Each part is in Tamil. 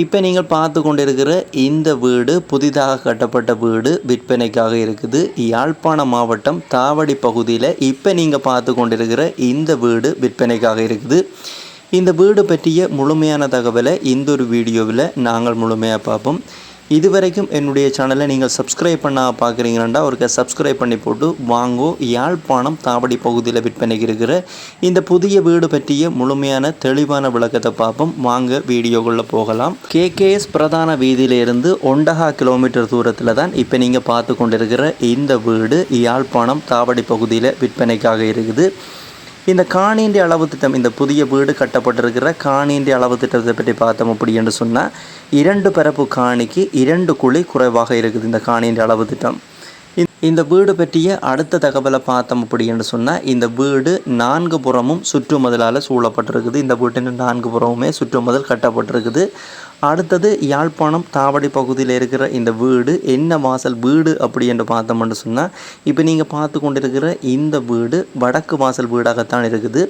இப்போ நீங்கள் பார்த்து கொண்டிருக்கிற இந்த வீடு புதிதாக கட்டப்பட்ட வீடு விற்பனைக்காக இருக்குது. யாழ்ப்பாண மாவட்டம் தாவடி பகுதியில் இப்போ நீங்கள் பார்த்து கொண்டிருக்கிற இந்த வீடு விற்பனைக்காக இருக்குது. இந்த வீடு பற்றிய முழுமையான தகவலை இந்த ஒரு வீடியோவில் நாங்கள் முழுமையாக பார்ப்போம். இதுவரைக்கும் என்னுடைய சேனலை நீங்கள் சப்ஸ்கிரைப் பண்ண பார்க்குறீங்கன்னா ஒருக்க சப்ஸ்கிரைப் பண்ணி போட்டு வாங்கோ. யாழ்ப்பாணம் தாவடி பகுதியில் விற்பனைக்கு இருக்கிற இந்த புதிய வீடு பற்றிய முழுமையான தெளிவான விளக்கத்தை பார்ப்போம். வாங்க வீடியோக்குள்ளே போகலாம். கேகேஎஸ் பிரதான வீதியிலிருந்து ஒண்டகா கிலோமீட்டர் தூரத்தில் தான் இப்போ நீங்கள் பார்த்து கொண்டிருக்கிற இந்த வீடு யாழ்ப்பாணம் தாவடி பகுதியில் விற்பனைக்காக இருக்குது. இந்த காணின்ற அளவு திட்டம் இந்த புதிய வீடு கட்டப்பட்டிருக்கிற காணின்ற அளவு திட்டத்தை பற்றி பார்த்தோம் அப்படி என்று சொன்னால் இரண்டு பரப்பு காணிக்கு இரண்டு குழி குறைவாக இருக்குது இந்த காணின்ற அளவு திட்டம். இந்த- இந்த வீடு பற்றிய அடுத்த தகவலை பார்த்தோம் அப்படி என்று சொன்னால் இந்த வீடு நான்கு புறமும் சுற்றுமதிலால் சூழப்பட்டிருக்குது. இந்த வீட்டின் நான்கு புறமுமே சுற்றுமதில் கட்டப்பட்டிருக்குது. அடுத்தது யாழ்ப்பாணம் தாவடி பகுதியில் இருக்கிற இந்த வீடு என்ன வாசல் வீடு அப்படி என்று பார்த்தோம்னு சொன்னால் இப்போ நீங்கள் பார்த்து கொண்டிருக்கிற இந்த வீடு வடக்கு வாசல் வீடாகத்தான் இருக்குது.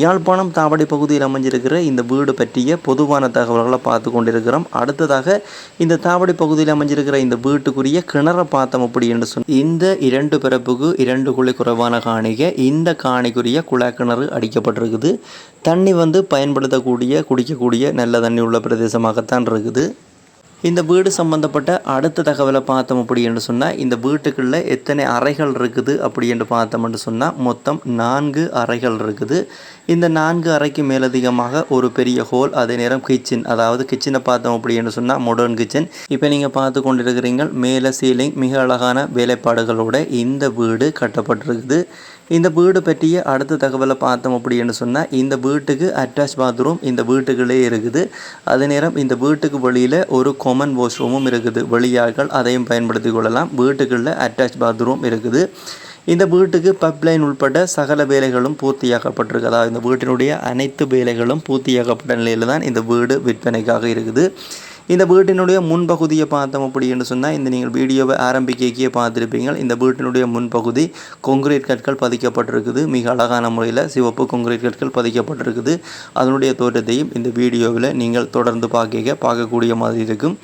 யாழ்ப்பாணம் தாவடி பகுதியில் அமைஞ்சிருக்கிற இந்த வீடு பற்றிய பொதுவான தகவல்களை பார்த்து கொண்டிருக்கிறோம். அடுத்ததாக இந்த தாவடி பகுதியில் அமைஞ்சிருக்கிற இந்த வீட்டுக்குரிய கிணற பார்த்தோம் அப்படி என்று சொன்ன இந்த இரண்டு பிறப்புக்கு இரண்டு குழி குறைவான காணிகை இந்த காணிக்குரிய குழாய் கிணறு அடிக்கப்பட்டிருக்குது. தண்ணி வந்து பயன்படுத்தக்கூடிய குடிக்கக்கூடிய நல்ல தண்ணி உள்ள பிரதேசமாகத்தான் இருக்குது. இந்த வீடு சம்பந்தப்பட்ட அடுத்த தகவலை பார்த்தோம் அப்படி என்று சொன்னால் இந்த வீட்டுக்குள்ள எத்தனை அறைகள் இருக்குது அப்படி என்று பார்த்தோம்னு சொன்னால் மொத்தம் நான்கு அறைகள் இருக்குது. இந்த நான்கு அறைக்கு மேலதிகமாக ஒரு பெரிய ஹோல் அதே நேரம் கிச்சன் அதாவது கிச்சனை பார்த்தோம் அப்படி என்று சொன்னால் மாடர்ன் கிச்சன் இப்போ நீங்கள் பார்த்து கொண்டிருக்கிறீங்க மேலே சீலிங் மிக அழகான வேலைப்பாடுகளோட இந்த வீடு கட்டப்பட்டிருக்குது. இந்த வீடு பற்றிய அடுத்த தகவலை பார்த்தோம் அப்படின்னு சொன்னால் இந்த வீட்டுக்கு அட்டாச் பாத்ரூம் இந்த வீட்டுக்குள்ளே இருக்குது. அதே நேரம் இந்த வீட்டுக்கு வெளியில் ஒரு காமன் வாஷ்ரூமும் இருக்குது. வெளியாட்கள் அதையும் பயன்படுத்தி கொள்ளலாம். வீட்டுக்குள்ளே அட்டாச் பாத்ரூம் இருக்குது. இந்த வீட்டுக்கு பைப்லைன் உட்பட சகல வேலைகளும் பூர்த்தியாக்கப்பட்டிருக்கு. அதாவது இந்த வீட்டினுடைய அனைத்து வேலைகளும் பூர்த்தியாக்கப்பட்ட நிலையில் தான் இந்த வீடு விற்பனைக்காக இருக்குது. இந்த வீட்டினுடைய முன்பகுதியை பார்த்தோம் அப்படின்னு சொன்னால் இந்த நீங்கள் வீடியோவை ஆரம்பிக்கைக்கே பார்த்துருப்பீங்க இந்த வீட்டினுடைய முன்பகுதி கொங்கிரீட் கற்கள் பதிக்கப்பட்டிருக்குது. மிக அழகான முறையில் சிவப்பு கொங்கிரீட் கற்கள் பதிக்கப்பட்டிருக்குது. அதனுடைய தோற்றத்தையும் இந்த வீடியோவில் நீங்கள் தொடர்ந்து பார்க்க பார்க்கக்கூடிய மாதிரி இருக்கும்.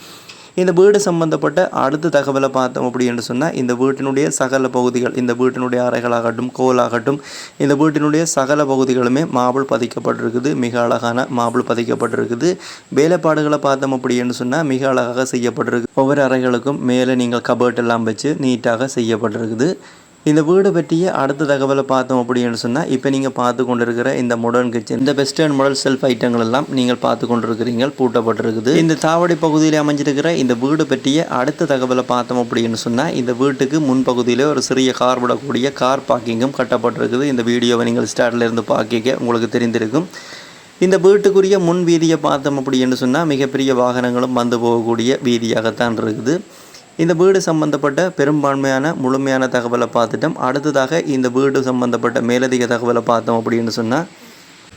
இந்த வீடு சம்பந்தப்பட்ட அடுத்த தகவலை பார்த்தோம் அப்படின்னு சொன்னால் இந்த வீட்டினுடைய சகல பகுதிகள் இந்த வீட்டினுடைய அறைகளாகட்டும் கோலாகட்டும் இந்த வீட்டினுடைய சகல பகுதிகளுமே மாபிள் பதிக்கப்பட்டிருக்குது மிக அழகான மாபிள் பதிக்கப்பட்டிருக்குது. வேலைப்பாடுகளை பார்த்தோம் அப்படின்னு சொன்னால் மிக அழகாக செய்யப்பட்டிருக்கு. ஒவ்வொரு அறைகளுக்கும் மேலே நீங்கள் கபர்ட் எல்லாம் வச்சு நீட்டாக செய்யப்பட்டிருக்குது. இந்த வீடு பற்றிய அடுத்த தகவலை பார்த்தோம் அப்படின்னு சொன்னால் இப்போ நீங்கள் பார்த்து கொண்டிருக்கிற இந்த மாடர்ன் கிச்சன் இந்த வெஸ்டர்ன் மாடல் செல்ஃப் ஐட்டங்கள் எல்லாம் நீங்கள் பார்த்து கொண்டிருக்கிறீங்க பூட்டப்பட்டிருக்குது. இந்த தாவடி பகுதியில் அமைஞ்சிருக்கிற இந்த வீடு பற்றிய அடுத்த தகவலை பார்த்தோம் அப்படின்னு சொன்னால் இந்த வீட்டுக்கு முன்பகுதியில் ஒரு சிறிய கார் விடக்கூடிய கார் பார்க்கிங்கும் கட்டப்பட்டிருக்குது. இந்த வீடியோவை நீங்கள் ஸ்டார்ட்ல இருந்து பார்க்க உங்களுக்கு தெரிந்திருக்கும். இந்த வீட்டுக்குரிய முன் வீதியை பார்த்தோம் அப்படின்னு சொன்னால் மிகப்பெரிய வாகனங்களும் வந்து போகக்கூடிய வீதியாகத்தான் இருக்குது. இந்த வீடு சம்பந்தப்பட்ட பெரும்பான்மையான முழுமையான தகவலை பார்த்துட்டோம். அடுத்ததாக இந்த வீடு சம்பந்தப்பட்ட மேலதிக தகவலை பார்த்தோம் அப்படின்னு சொன்னால்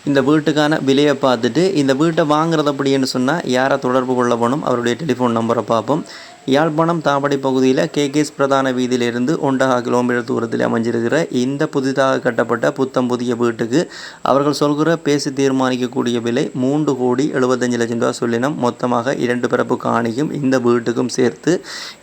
இந்த வீட்டுக்கான விலையை பார்த்துட்டு இந்த வீட்டை வாங்குறது அப்படின்னு சொன்னால் யாரை தொடர்பு கொள்ள அவருடைய டெலிஃபோன் நம்பரை பார்ப்போம். யாழ்ப்பாணம் தாவடி பகுதியில் கேகேஎஸ் பிரதான வீதியிலிருந்து ஒன்றரை கிலோமீட்டர் தூரத்தில் அமைஞ்சிருக்கிற இந்த புதிதாக கட்டப்பட்ட புத்தம் புதிய வீட்டுக்கு அவர்கள் சொல்கிற பேசி தீர்மானிக்கக்கூடிய விலை மூன்று கோடி எழுபத்தஞ்சு லட்சம் ரூபா சொல்லினம். மொத்தமாக இரண்டு பிறப்பு காணிக்கும் இந்த வீட்டுக்கும் சேர்த்து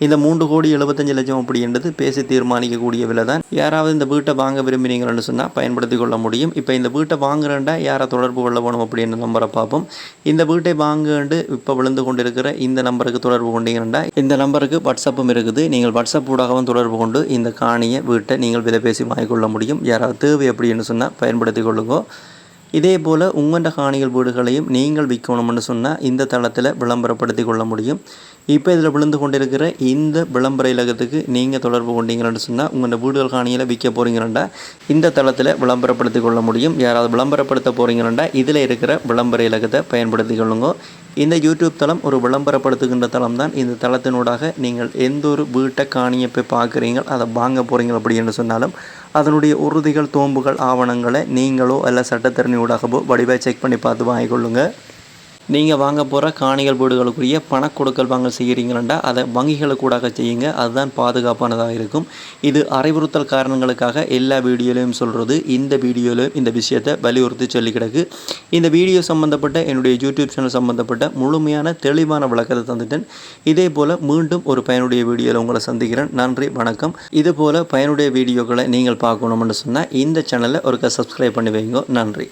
இந்த மூன்று கோடி எழுபத்தஞ்சு லட்சம் அப்படின்றது பேசி தீர்மானிக்கக்கூடிய விலை தான் யாராவது இந்த வீட்டை வாங்க விரும்பினீங்கன்னு சொன்னால் பயன்படுத்தி கொள்ள முடியும். இப்போ இந்த வீட்டை வாங்குறேன்டா யாரை தொடர்பு கொள்ள வேணும் அப்படின்னு நம்பரை பார்ப்போம். இந்த வீட்டை வாங்குண்டு இப்போ விழுந்து கொண்டிருக்கிற இந்த நம்பருக்கு தொடர்பு கொண்டீங்கன்னா இந்த நம்பருக்கு வாட்ஸ்அப்பும் இருக்குது. நீங்கள் வாட்ஸ்அப் ஊடாகவும் தொடர்பு கொண்டு இந்த காணியை வீட்டை நீங்கள் விலைபேசி வாங்கிக்கொள்ள முடியும். யாராவது தேவை அப்படின்னு சொன்னால் பயன்படுத்தி கொள்ளுங்க. இதே போல் உங்கள்கிட்ட காணிகள் வீடுகளையும் நீங்கள் விற்கணும்னு சொன்னால் இந்த தளத்தில் விளம்பரப்படுத்தி கொள்ள முடியும். இப்போ இதில் விழுந்து கொண்டிருக்கிற இந்த விளம்பர இலக்கத்துக்கு நீங்கள் தொடர்பு கொண்டீங்கன்னு சொன்னால் உங்களோட வீடுகள் காணியில் விற்க போகிறீங்கன்னா இந்த தளத்தில் விளம்பரப்படுத்தி கொள்ள முடியும். யாராவது விளம்பரப்படுத்த போகிறீங்கன்னா இதில் இருக்கிற விளம்பர இலக்கத்தை பயன்படுத்தி கொள்ளுங்க. இந்த யூடியூப் தளம் ஒரு விளம்பரப்படுத்துகின்ற தளம் தான். இந்த தளத்தினூடாக நீங்கள் எந்த ஒரு வீட்டை காணியை போய் பார்க்குறீங்க அதை வாங்க போகிறீங்க அப்படின்னு சொன்னாலும் அதனுடைய உறுதிகள் தோம்புகள் ஆவணங்களை நீங்களோ அல்ல சட்டத்தரணியூடாகவோ வடிவாக செக் பண்ணி பார்த்து வாங்கிக்கொள்ளுங்க நீங்கள் வாங்க போகிற காணிகள் வீடுகளுக்குரிய பண கொடுக்கல் வாங்கல் செய்கிறீங்களா அதை வங்கிகளுக்கூடாக செய்யுங்க. அதுதான் பாதுகாப்பானதாக இருக்கும். இது அறிவுறுத்தல் காரணங்களுக்காக எல்லா வீடியோலையும் சொல்கிறது இந்த வீடியோலையும் இந்த விஷயத்தை வலியுறுத்தி சொல்லி கிடக்கு. இந்த வீடியோ சம்மந்தப்பட்ட என்னுடைய யூடியூப் சேனல் சம்மந்தப்பட்ட முழுமையான தெளிவான விளக்கத்தை தந்துட்டேன். இதே போல் மீண்டும் ஒரு பயனுடைய வீடியோவில் உங்களை சந்திக்கிறேன். நன்றி வணக்கம். இது போல் பயனுடைய வீடியோக்களை நீங்கள் பார்க்கணும்னு சொன்னால் இந்த சேனலை ஒருக்க சப்ஸ்கிரைப் பண்ணி வைங்க. நன்றி.